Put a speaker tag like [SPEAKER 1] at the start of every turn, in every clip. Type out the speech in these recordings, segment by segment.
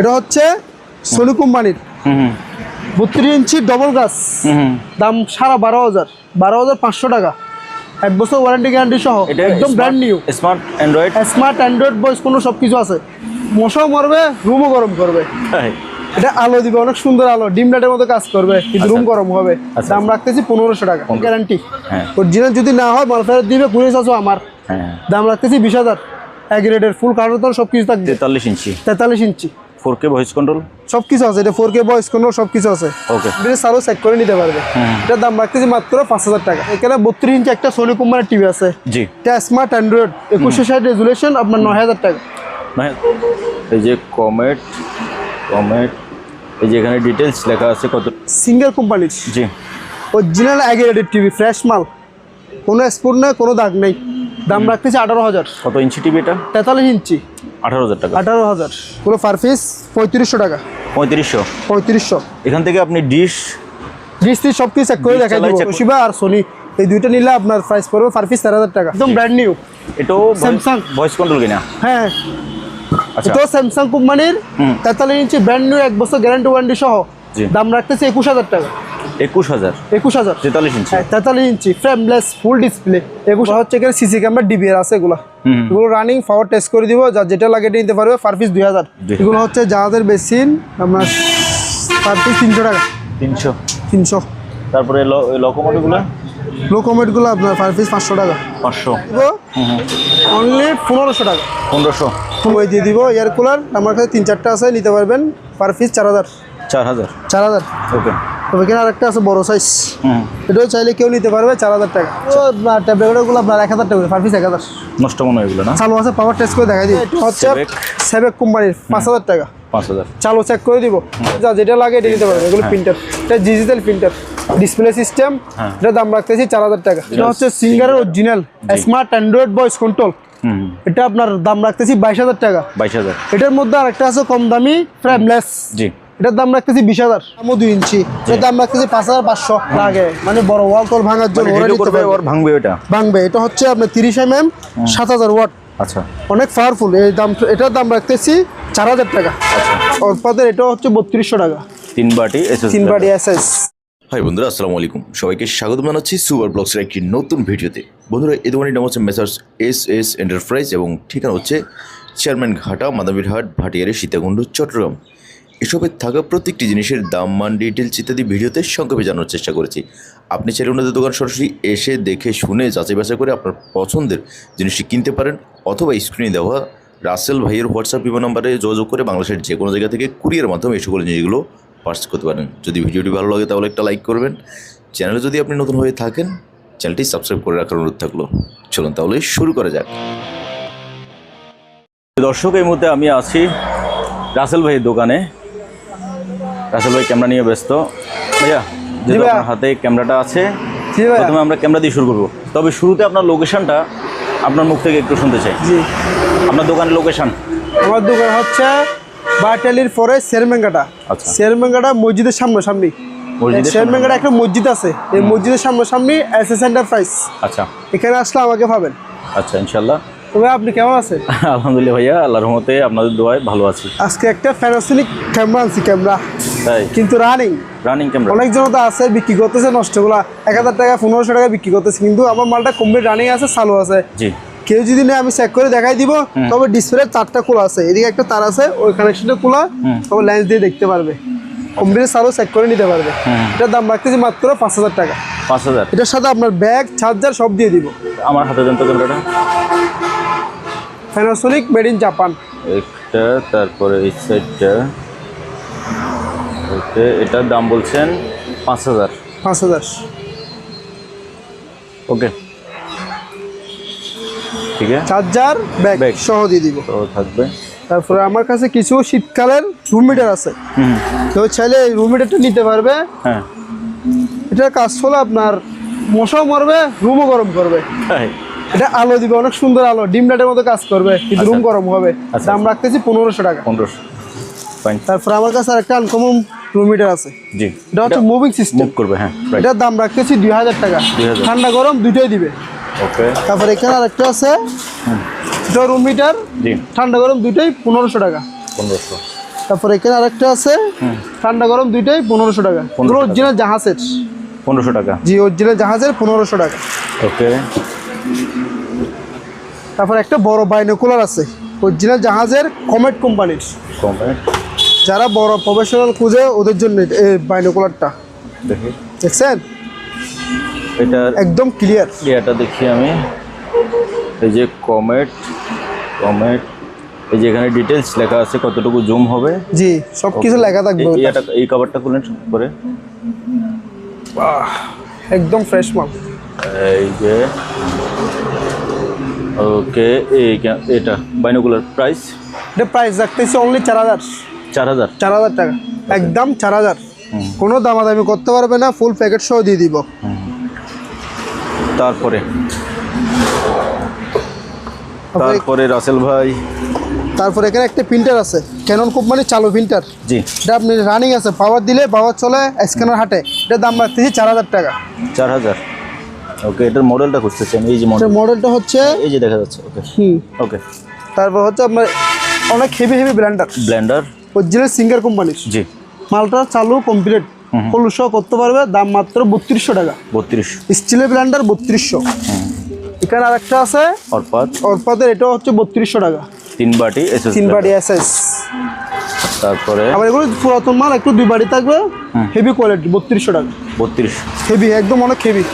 [SPEAKER 1] এটা হচ্ছে সোনি কোম্পানির। বত্রিশ ইঞ্চি ডবল
[SPEAKER 2] গাছ
[SPEAKER 1] দাম সারা বারো হাজার। বারো হাজার পাঁচশো টাকা। এক বছর ওয়ারেন্টি গ্যারান্টি সহ।
[SPEAKER 2] এটা
[SPEAKER 1] একদম brand new
[SPEAKER 2] smart Android
[SPEAKER 1] smart Android বয়স কোনো সব কিছু আছে। মশাও মরবে রুমও গরম করবে। এটা আলো দিবে অনেক সুন্দর আলো। ডিম লাইটের মতো কাজ করবে কিন্তু রুম গরম হবে।
[SPEAKER 2] আচ্ছা,
[SPEAKER 1] দাম রাখতেছি পনেরোশো টাকা গ্যারান্টি
[SPEAKER 2] হ্যাঁ।
[SPEAKER 1] অরিজিনাল যদি না হয় মাল ফেরত দিবে কুড়ি চাষও আমার।
[SPEAKER 2] হ্যাঁ।
[SPEAKER 1] দাম রাখতেছি বিশ হাজার। এক রেটের ফুল কার্টন সব কিছু থাকবে।
[SPEAKER 2] তেতাল্লিশ ইঞ্চি।
[SPEAKER 1] তেতাল্লিশ ইঞ্চি।
[SPEAKER 2] ফোর কে ভয়েস কন্ট্রোল
[SPEAKER 1] সব কিছু আছে এটা ফোর কে বয়স কোনো সব কিছু আছে
[SPEAKER 2] ওকে
[SPEAKER 1] সারও চেক করে নিতে পারবে। এটার দাম রাখতেছি মাত্র পাঁচ হাজার টাকা। এখানে বত্রিশ ইঞ্চি একটা সোনি কোম্পানির টিভি আছে।
[SPEAKER 2] জি।
[SPEAKER 1] এটা স্মার্ট অ্যান্ড্রয়েড একুশশো ষাট রেজুলেশন আপনার নয় হাজার টাকা।
[SPEAKER 2] এই যে কমেট কমেট এই যে এখানে ডিটেলস লেখা আছে কত?
[SPEAKER 1] সিঙ্গেল কোম্পানির
[SPEAKER 2] জি।
[SPEAKER 1] অরিজিনাল আগে রেটের টিভি ফ্রেশ মাল। কোনো স্পোর্ট নেই কোনো দাগ নেই। দাম রাখতেছি আঠারো হাজার।
[SPEAKER 2] কত ইঞ্চি টিভি এটা?
[SPEAKER 1] তেতাল্লিশ ইঞ্চি।
[SPEAKER 2] আঠারো হাজার টাকা।
[SPEAKER 1] আঠারো হাজার। পুরো পার পিস পঁয়ত্রিশশো টাকা।
[SPEAKER 2] পঁয়ত্রিশশো?
[SPEAKER 1] পঁয়ত্রিশশো।
[SPEAKER 2] এখান থেকে আপনি ডিশ
[SPEAKER 1] ডিসটি সব কিছু চেক করে দেখাই দেবো। তোশিবা আর সোনি এই দুইটা নিলে আপনার প্রাইস পড়বে পার পিস তেরো হাজার টাকা। একদম ব্র্যান্ড নিউ
[SPEAKER 2] এটাও
[SPEAKER 1] স্যামসাং
[SPEAKER 2] ভয়েস কন্ট্রোল কিনা?
[SPEAKER 1] হ্যাঁ।
[SPEAKER 2] আচ্ছা।
[SPEAKER 1] তো স্যামসাং কোম্পানির। তেতাল্লিশ ইঞ্চি ব্র্যান্ড নিউ এক বছর গ্যারান্টি ওয়ারেন্টি সহ। দাম রাখতেছে একুশ হাজার টাকা।
[SPEAKER 2] একুশ হাজার?
[SPEAKER 1] একুশ হাজার।
[SPEAKER 2] তেতাল্লিশ ইঞ্চি।
[SPEAKER 1] হ্যাঁ তেতাল্লিশ ইঞ্চি ফ্রেমলেস ফুল ডিসপ্লে একুশ হচ্ছে এখানে সিসি ক্যামেরা ডিবিআর আছে এগুলো। এগুলো রানিং পাওয়ার টেস্ট করে দিব যা যেটা লাগে নিতে পারবে পার পিস দুই হাজার।
[SPEAKER 2] দুই
[SPEAKER 1] এগুলো হচ্ছে যাদের বেসিন আপনার পার পিস তিনশো টাকা।
[SPEAKER 2] তিনশো।
[SPEAKER 1] তিনশো।
[SPEAKER 2] তারপরে লকোমোটিভগুলো
[SPEAKER 1] লো কমেটগুলো আপনার পার পিস পাঁচশো টাকা।
[SPEAKER 2] পাঁচশো।
[SPEAKER 1] অনলি পনেরোশো টাকা।
[SPEAKER 2] পনেরোশো।
[SPEAKER 1] সময় দিয়ে দিব এয়ার কুলার আমার কাছে তিন চারটা আছে নিতে পারবেন পার পিস চার হাজার।
[SPEAKER 2] চার হাজার।
[SPEAKER 1] চার হাজার?
[SPEAKER 2] ওকে।
[SPEAKER 1] তবে এখানে আরেকটা আছে বড় সাইজ
[SPEAKER 2] হুম।
[SPEAKER 1] এটাও চাইলে কেউ নিতে পারবে চার হাজার টাকা। ট্যাবলেটগুলো আপনার এক হাজার টাকা পার পিস এক হাজার।
[SPEAKER 2] নষ্ট মনে এগুলো না?
[SPEAKER 1] চালু আছে পাওয়ার টেস্ট করে দেখাই দিই। এটা হচ্ছে। সেবেক কোম্পানির পাঁচ হাজার টাকা।
[SPEAKER 2] পাঁচ হাজার।
[SPEAKER 1] চালু চেক করে দিব। যা যেটা লাগে এটা নিতে পারবে এগুলো প্রিন্টার এটা ডিজিটাল প্রিন্টার ডিসপ্লে সিস্টেম
[SPEAKER 2] হ্যাঁ।
[SPEAKER 1] এটা দাম রাখতেছি চার হাজার টাকা। এটা হচ্ছে সিঙ্গারের original smart Android voice control
[SPEAKER 2] হুম।
[SPEAKER 1] এটা আপনার দাম রাখতেছি বাইশ হাজার টাকা।
[SPEAKER 2] বাইশ হাজার।
[SPEAKER 1] এটার মধ্যে আরেকটা আছে কম দামি ফ্রেমলেস
[SPEAKER 2] জি।
[SPEAKER 1] এটার দাম রাখতেছি বিশ হাজার। দুই ইঞ্চি। এটার দাম রাখতেছি পাঁচ হাজার পাঁচশো। লাগে। মানে বড় ওয়াল কল ভাঙার জন্য ওরা।
[SPEAKER 2] ওর ভাঙবে ওটা
[SPEAKER 1] ভাঙবে। এটা হচ্ছে আপনার তিরিশ এম এম সাত হাজার ওয়াট
[SPEAKER 2] আচ্ছা।
[SPEAKER 1] অনেক পাওয়ারফুল এই দাম এটার দাম রাখতেছি চার হাজার টাকা। অর্পাদের এটা হচ্ছে বত্রিশশো টাকা।
[SPEAKER 2] তিন বাটি এসএস
[SPEAKER 1] তিন বাড়ি এসএস
[SPEAKER 3] হাই বন্ধুরা আসসালামু আলাইকুম। সবাইকে স্বাগত জানাচ্ছি সুপার ব্লগসের একটি নতুন ভিডিওতে। বন্ধুরা এই দোকানটির নাম হচ্ছে মেসার্স এস এস এন্টারপ্রাইজ এবং ঠিকানা হচ্ছে চেয়ারম্যান ঘাটা মাদাবিরহাট ভাটিয়ারি সীতাকুণ্ড চট্টগ্রাম এসবের থাকা প্রত্যেকটি জিনিসের দাম, মান ডিটেলস ইত্যাদি ভিডিওতে সংক্ষেপে জানার চেষ্টা করেছি। আপনি চাইলে ওনাদের দোকান সরাসরি এসে দেখে শুনে যাচাই বাছাই করে আপনার পছন্দের জিনিসটি কিনতে পারেন অথবা স্ক্রিনে দেওয়া রাসেল ভাইয়ের হোয়াটসঅ্যাপ বিমা নাম্বারে যোগাযোগ করে বাংলাদেশের যে কোনো জায়গা থেকে কুরিয়ার মাধ্যমে এই সকল জিনিসগুলো পার্স করতে পারেন। যদি ভিডিওটি ভালো লাগে তাহলে একটা লাইক করবেন। চ্যানেলে যদি আপনি নতুন হয়ে থাকেন চ্যানেলটি সাবস্ক্রাইব করে রাখার অনুরোধ থাকল। চলুন তাহলে শুরু করা যাক।
[SPEAKER 2] দর্শক, এই মুহূর্তে আমি আছি রাসেল ভাইয়ের দোকানে। রাসেল ভাই ক্যামেরা নিয়ে ব্যস্ত। ভাইয়া যেহেতু। আপনার হাতে ক্যামেরাটা আছে প্রথমে আমরা ক্যামেরা দিয়ে শুরু করব। তবে শুরুতে আপনার লোকেশনটা আপনার মুখ থেকে একটু শুনতে চাই।
[SPEAKER 1] জি।
[SPEAKER 2] আপনার দোকানের লোকেশন?
[SPEAKER 1] আমার দোকান হচ্ছে বাটালির পরে শেরমেঙ্গাটা।
[SPEAKER 2] আচ্ছা।
[SPEAKER 1] শেরমেঙ্গাটা মসজিদের সামনে সামনে শেরমেঙ্গাটা একটা মসজিদ আছে। এই মসজিদের সামনে সামনে এস এস এন্টারপ্রাইজ।
[SPEAKER 2] আচ্ছা।
[SPEAKER 1] এখানে আসলে আমাকে পাবেন।
[SPEAKER 2] আচ্ছা ইনশাল্লাহ
[SPEAKER 1] তবে আপনি কেমন আছেন?
[SPEAKER 2] আলহামদুলিল্লাহ ভাইয়া আল্লাহর রহমতে আপনাদের দোয়ায় ভালো আছি।
[SPEAKER 1] আজকে একটা প্যানাসোনিক ক্যামেরা আনছি ক্যামেরা। কিন্তু রানিং
[SPEAKER 2] রানিং ক্যামেরা
[SPEAKER 1] অনেক তো আছে বিক্রি করতেছে নষ্টগুলা। এক হাজার টাকা পনেরোশো টাকা বিক্রি করতেছে। কিন্তু আমার মালটা কমপ্লিট রানিং আছে চালু আছে।
[SPEAKER 2] জি।
[SPEAKER 1] কেউ যদি নেয় আমি চেক করে দেখাই দিব। তবে ডিসপ্লে চারটা খোলা আছে। এদিকে একটা তার আছে ওই কানেকশনটা খোলা। তবে লেন্স দিয়ে দেখতে পারবে। কমপ্লিট চালু চেক করে নিতে পারবে। এটার দাম রাখতেছি মাত্র পাঁচ হাজার টাকা।
[SPEAKER 2] পাঁচ হাজার।
[SPEAKER 1] এটার সাথে আপনার ব্যাগ চার্জার সব দিয়ে দিব।
[SPEAKER 2] আমার হাতে দেন তো ক্যামেরাটা
[SPEAKER 1] প্যানাসোনিক মেড ইন জাপান
[SPEAKER 2] একটা তারপরে এই সাইডটা এটার দাম বলছেন পাঁচ হাজার।
[SPEAKER 1] পাঁচ হাজার।
[SPEAKER 2] ওকে। ঠিক আছে?
[SPEAKER 1] Charger bag. সহ দিয়ে দিব।
[SPEAKER 2] তো থাকবে।
[SPEAKER 1] তারপরে আমার কাছে কিছু শীতকালের রুম মিটার আছে। চাইলে এই রুম মিটারটা নিতে পারবে।
[SPEAKER 2] হ্যাঁ।
[SPEAKER 1] এটা কাজ হলো আপনার মশাও মরবে রুমও গরম করবে। এটা আলো দিবে অনেক সুন্দর আলো। ডিম লাইটের মতো কাজ করবে কিন্তু রুম গরম হবে।
[SPEAKER 2] আচ্ছা।
[SPEAKER 1] দাম রাখতেছি পনেরোশো টাকা।
[SPEAKER 2] পনেরোশো।
[SPEAKER 1] তারপরে আমার কাছে আরেকটা আনকমন রুম মিটার আছে।
[SPEAKER 2] জি।
[SPEAKER 1] এটা হচ্ছে মুভিং সিস্টেম
[SPEAKER 2] মুভ করবে হ্যাঁ
[SPEAKER 1] এটার দাম রাখতেছি দুই হাজার টাকা। ঠান্ডা গরম দুটোই দিবে।
[SPEAKER 2] ওকে।
[SPEAKER 1] তারপরে এখানে আরেকটা আছে। এটা রুম মিটার
[SPEAKER 2] জি।
[SPEAKER 1] ঠান্ডা গরম দুটোই পনেরোশো টাকা।
[SPEAKER 2] পনেরোশো।
[SPEAKER 1] তারপর এখানে আরেকটা আছে। ঠান্ডা গরম দুইটাই পনেরোশো টাকা। পুরো অরিজিনাল জাহাজের।
[SPEAKER 2] পনেরোশো টাকা।
[SPEAKER 1] জি অরিজিনাল জাহাজের পনেরোশো টাকা।
[SPEAKER 2] ওকে।
[SPEAKER 1] তারপর একটা বড় বাইনোকুলার আছে। অরিজিনাল জাহাজের কমেট কোম্পানির।
[SPEAKER 2] কমে
[SPEAKER 1] যারা বড় প্রফেশনাল খুঁজে ওদের জন্য এই বাইনোকুলারটা
[SPEAKER 2] দেখি।
[SPEAKER 1] দেখছেন?
[SPEAKER 2] এটার
[SPEAKER 1] একদম ক্লিয়ার
[SPEAKER 2] ক্লিয়ারটা দেখি আমি। এই যে কমেট কমেট এই যে এখানে ডিটেলস লেখা আছে কতটুকু জুম হবে।
[SPEAKER 1] জি সব কিছু লেখা থাকবে।
[SPEAKER 2] এটা এই কভারটা খুলেন করে।
[SPEAKER 1] একদম ফ্রেশ মাল।
[SPEAKER 2] এই যে ওকে এই এটা বাইনোকুলার প্রাইস
[SPEAKER 1] এটা প্রাইস রাখতেছি অনলি চার হাজার।
[SPEAKER 2] চার হাজার?
[SPEAKER 1] চার হাজার টাকা। একদম চার হাজার। কোনো দামাদামি করতে পারবে না ফুল প্যাকেট সহ দিয়ে দিব।
[SPEAKER 2] তারপরে?
[SPEAKER 1] তারপরে-
[SPEAKER 2] রাসেল ভাই?
[SPEAKER 1] তারপর এখানে একটা প্রিন্টার আছে। ক্যানন কোম্পানির চালু প্রিন্টার
[SPEAKER 2] জি।
[SPEAKER 1] এটা আপনি রানিং আছে পাওয়ার দিলে পাওয়ার চলে স্ক্যানার হাটে। এটার দাম রাখতেছি চার হাজার টাকা।
[SPEAKER 2] চার হাজার। ওকে এটার মডেলটা খুঁজতেছি আমি এই যে মডেল
[SPEAKER 1] মডেলটা হচ্ছে
[SPEAKER 2] এই যে দেখা যাচ্ছে ওকে
[SPEAKER 1] হুম।
[SPEAKER 2] ওকে
[SPEAKER 1] তারপর হচ্ছে আপনার অনেক heavy heavy blender
[SPEAKER 2] blender
[SPEAKER 1] original Singer কোম্পানির
[SPEAKER 2] জি।
[SPEAKER 1] মালটা চালু কমপ্লিট ষোলোশো করতে পারবে দাম মাত্র বত্রিশশো টাকা।
[SPEAKER 2] বত্রিশ।
[SPEAKER 1] স্টিলের ব্ল্যান্ডার বত্রিশশো। এখানে আরেকটা আছে।
[SPEAKER 2] অর্পাত।
[SPEAKER 1] অরপাতের এটাও হচ্ছে বত্রিশশো টাকা।
[SPEAKER 2] তিন বাটি এসএস
[SPEAKER 1] তিন বাড়ি এসএস
[SPEAKER 2] তারপরে?
[SPEAKER 1] আবার এগুলো পুরাতন মাল একটু দুই বাড়ি থাকবে। হেভি কোয়ালিটি বত্রিশশো টাকা।
[SPEAKER 2] বত্রিশ।
[SPEAKER 1] হেভি একদম অনেক হেভি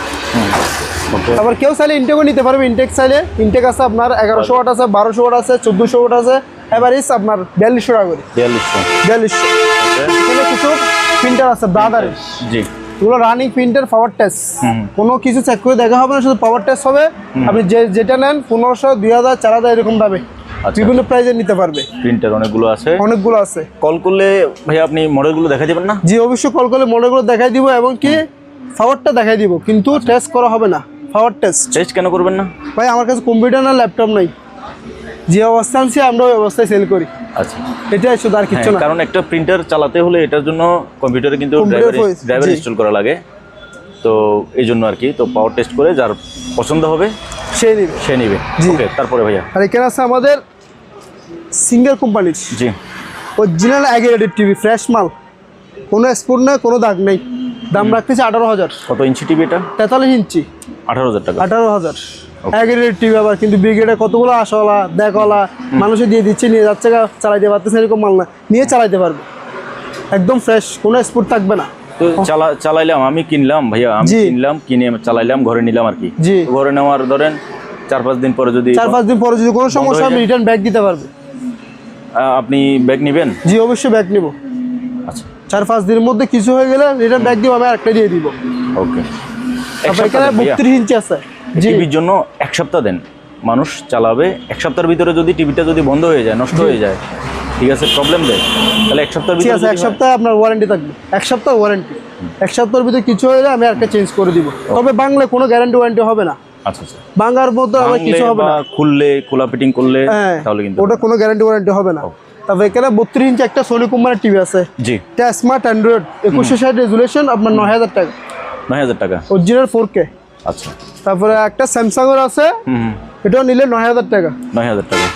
[SPEAKER 1] তারপর কেউ চাইলে ইনটেকও নিতে পারবে। ইনটেক চাইলে ইনটেক আছে আপনার এগারোশো ওয়াট আছে বারোশো ওয়াট আছে চোদ্দোশো ওয়াট আছে। এভারেজ আপনার বিয়াল্লিশশো টাকা করে।
[SPEAKER 2] বিয়াল্লিশশো।
[SPEAKER 1] বিয়াল্লিশশো। কিছু প্রিন্টার আছে ব্রাদারের
[SPEAKER 2] জি।
[SPEAKER 1] এগুলো রানিং প্রিন্টার পাওয়ার টেস্ট কোনো কিছু চেক করে দেখা হবে না শুধু পাওয়ার টেস্ট হবে। আপনি যে যেটা নেন পনেরোশো দুই হাজার চার হাজার এরকম দামে।
[SPEAKER 2] আচ্ছা।
[SPEAKER 1] বিভিন্ন প্রাইজে নিতে পারবে।
[SPEAKER 2] প্রিন্টার অনেকগুলো আছে।
[SPEAKER 1] অনেকগুলো আছে।
[SPEAKER 2] কল করলে ভাই আপনি মডেলগুলো দেখা দেবেন না?
[SPEAKER 1] জি অবশ্যই কল করলে মডেলগুলো দেখাই দিব এবং কি পাওয়ারটা দেখাই দিব। কিন্তু টেস্ট করা হবে না। পাওয়ার টেস্ট
[SPEAKER 2] টেস্ট কেন করবেন না?
[SPEAKER 1] ভাই আমার কাছে কম্পিউটার না ল্যাপটপ নাই। যে অবস্থা আনছি আমরা ওই অবস্থায় সেল করি।
[SPEAKER 2] আচ্ছা।
[SPEAKER 1] এটাই শুধু আর কিচ্ছু
[SPEAKER 2] হ্যাঁ,
[SPEAKER 1] না।
[SPEAKER 2] কারণ একটা প্রিন্টার চালাতে হলে এটার জন্য কম্পিউটারে কিন্তু ড্রাইভার ইনস্টল করা লাগে। তো এই জন্য আর কি তো পাওয়ার টেস্ট করে যার পছন্দ হবে
[SPEAKER 1] সেই নিবে।
[SPEAKER 2] সে নিবে। ওকে তারপরে ভাইয়া?
[SPEAKER 1] আর এখানে আছে আমাদের সিঙ্গেল কোম্পানির
[SPEAKER 2] জি।
[SPEAKER 1] অরিজিনাল অ্যাগেরেটেড টিভি ফ্রেশ মাল। কোনো স্পোর্ট নেই কোনো দাগ নেই। দাম রাখতেছি আঠারো হাজার।
[SPEAKER 2] কত ইঞ্চি টিভি এটা?
[SPEAKER 1] তেতাল্লিশ ইঞ্চি।
[SPEAKER 2] আঠারো হাজার টাকা।
[SPEAKER 1] আঠারো হাজার। অ্যাগেরেটেড টিভি আবার কিন্তু ব্রিগেডে কতগুলো আশাওয়ালা দেখওয়ালা মানুষে দিয়ে দিচ্ছে নিয়ে যাচ্ছে চালাইতে পারতেছে এরকম মাল না। নিয়ে চালাইতে পারবে। একদম ফ্রেশ কোনো স্পোর্ট থাকবে না।
[SPEAKER 2] তো চালা চালাইলাম আমি কিনলাম ভাইয়া আমি কিনলাম কিনে চালাইলাম ঘরে নিলাম আর কি। ঘরে নেওয়ার ধরেন চার পাঁচ দিন পরে যদি
[SPEAKER 1] চার পাঁচ দিন পরে যদি কোনো সমস্যা আমি রিটার্ন ব্যাক দিতে পারবে।
[SPEAKER 2] আপনি ব্যাগ নেবেন?
[SPEAKER 1] জি অবশ্যই ব্যাগ নিব।
[SPEAKER 2] আচ্ছা।
[SPEAKER 1] চার পাঁচ দিনের মধ্যে কিছু হয়ে গেলে রিটার্ন ব্যাক দিব আমি আরেকটা দিয়ে দিব।
[SPEAKER 2] ওকে
[SPEAKER 1] এখানে বত্রিশ ইঞ্চি আছে।
[SPEAKER 2] টিভির জন্য এক সপ্তাহ দেন। মানুষ চালাবে। এক সপ্তাহের ভিতরে যদি টিভিটা যদি বন্ধ হয়ে যায় নষ্ট হয়ে যায় ঠিক আছে প্রবলেম দেয়। তাহলে এক সপ্তাহের
[SPEAKER 1] ঠিক
[SPEAKER 2] ভিতরে
[SPEAKER 1] আছে এক সপ্তাহে আপনার ওয়ারেন্টি থাকবে। এক সপ্তাহ ওয়ারেন্টি এক সপ্তাহের ভিতরে কিছু হয়ে গেলে আমি আরেকটা চেঞ্জ করে দিব। তবে বাংলায় কোনো গ্যারান্টি ওয়ারেন্টি হবে না।
[SPEAKER 2] আচ্ছা আচ্ছা।
[SPEAKER 1] বাংলার মধ্যে আমার কিছু হবে না।
[SPEAKER 2] খুললে খোলা ফিটিং করলে
[SPEAKER 1] হ্যাঁ
[SPEAKER 2] তাহলে কিন্তু
[SPEAKER 1] ওটা কোনো গ্যারান্টি ওয়ারেন্টি হবে না। এখানে বত্রিশ ইঞ্চি একটা সোনি কোম্পানির টিভি আছে।
[SPEAKER 2] জি।
[SPEAKER 1] এটা স্মার্ট অ্যান্ড্রয়েড একুশশো ষাট রেজুলেশন আপনার নয় হাজার টাকা।
[SPEAKER 2] নয় হাজার টাকা।
[SPEAKER 1] অরিজিনাল ফোর কে
[SPEAKER 2] আচ্ছা।
[SPEAKER 1] তারপরে একটা স্যামসাংয়ের আছে।
[SPEAKER 2] হুম হুম।
[SPEAKER 1] এটাও নিলে নয় হাজার টাকা।
[SPEAKER 2] নয় হাজার টাকা।